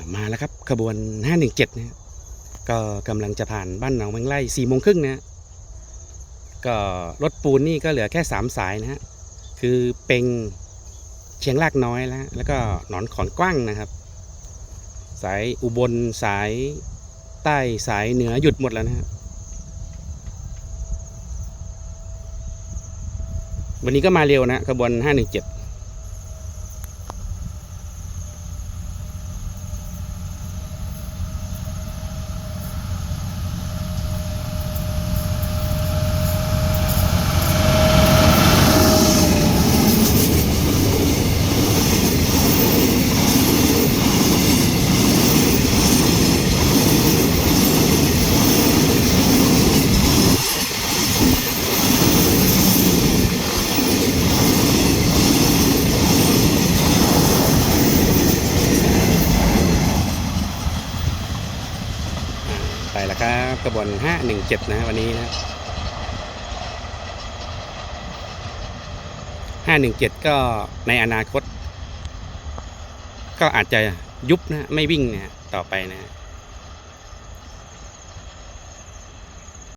ามาแล้วครับขบวน 517นะก็กำลังจะผ่านบ้านหนองแมงไล่สี่โมงครึ่งนะฮะก็รถปูนนี่ก็เหลือแค่ 3 สายนะฮะคือเป็งเชียงรากน้อยแล้ว แล้วก็หนอนขอนกว้างนะครับ สายอุบลสายใต้สายเหนือหยุดหมดแล้วนะฮะวันนี้ก็มาเร็วนะขบวน 517 ไปแล้วครับกระบวน 517 นะวันนี้นะ 517 ก็ในอนาคต ก็อาจจะยุบนะ ไม่วิ่งนะต่อไปนะ